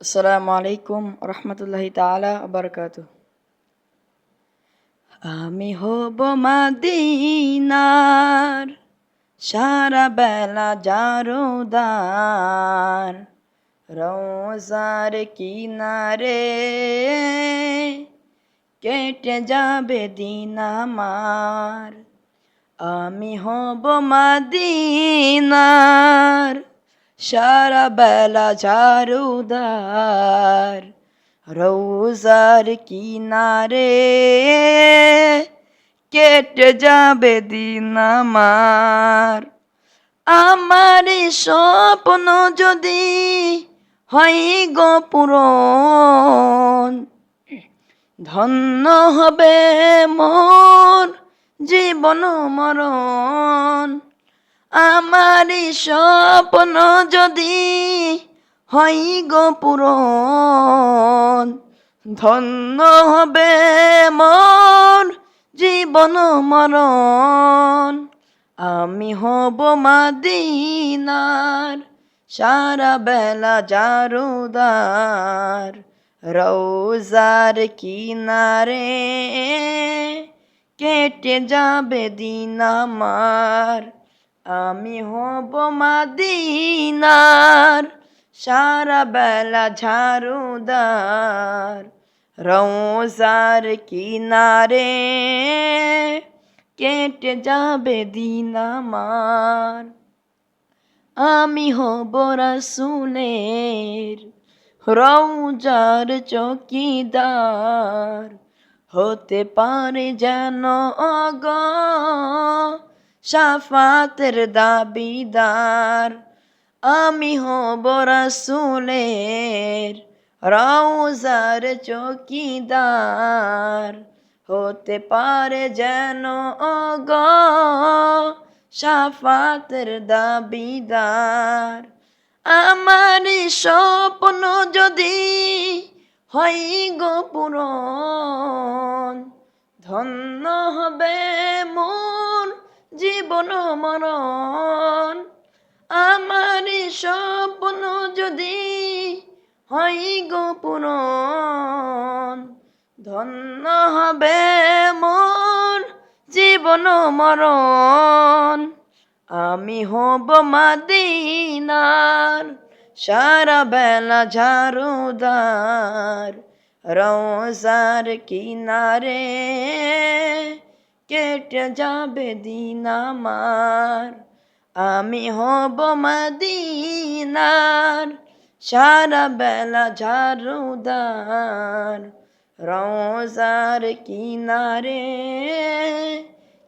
আসসালামু আলাইকুম রহমতুল্লাহি তাআলা বারকাত আমি হব মাদিনার সারা বেলা জারুদার, রোজার কিনারে কেটে যাবে দিন আমার। আমি হব মাদিনার সারা বেলা ঝাড়ুদার রৌজার কিনারে কেটে যাবে দিন আমার। আমার স্বপ্ন যদি হয় গো ধন্য হবে মোর জীবন মরণ। আমার স্বপ্ন যদি হয় গো পূরণ, ধন্য হবে মোর জীবন মরণ। আমি হব মাদিনার সারা বেলা জারুদার রৌজার কিনারে কেটে যাবে দিন আমার। আমি হব মাদিনার, সারা বেলা ঝাড়ুদার রৌজার কিনারে কেটে যাবে দিন আমার। আমি হব রাসুলের রৌজার চকিদার, হতে পারে যেন অগ সাফাতের দাবিদার। আমি হব রাসুলের রৌজার চকিদার। হতে পারে যেন অগ সাফাতের দাবিদার। আমার স্বপ্ন যদি হয় গো পূরণ, ধন্য হবে মরণ। আমার স্বপ্ন যদি হয় গো পূরণ, ধন্য হবে মোর জীবন মরণ। আমি হব মাদিনার সারা বেলা ঝাড়ুদার রোজার কিনারে কেটে যাবে দিন আমার আমি হব মাদিনার, সারা বেলা ঝাড়ুদার। রোজার কিনারে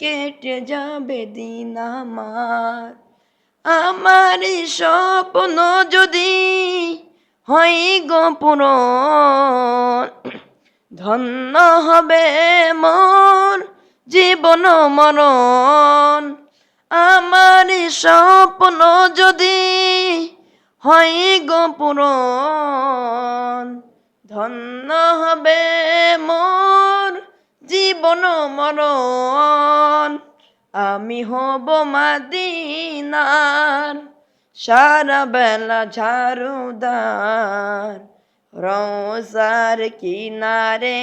কেটে যাবে দিন আমার আমার স্বপ্ন যদি হয় গো পূরণ, ধন্য হবে মোর জীবন মরণ। আমার স্বপ্ন যদি হয় গো পূরণ। ধন্য হবে মোর জীবন মরণ। আমি হব মাদিনার, সারা বেলা ঝাড়ুদার রোজার কিনারে।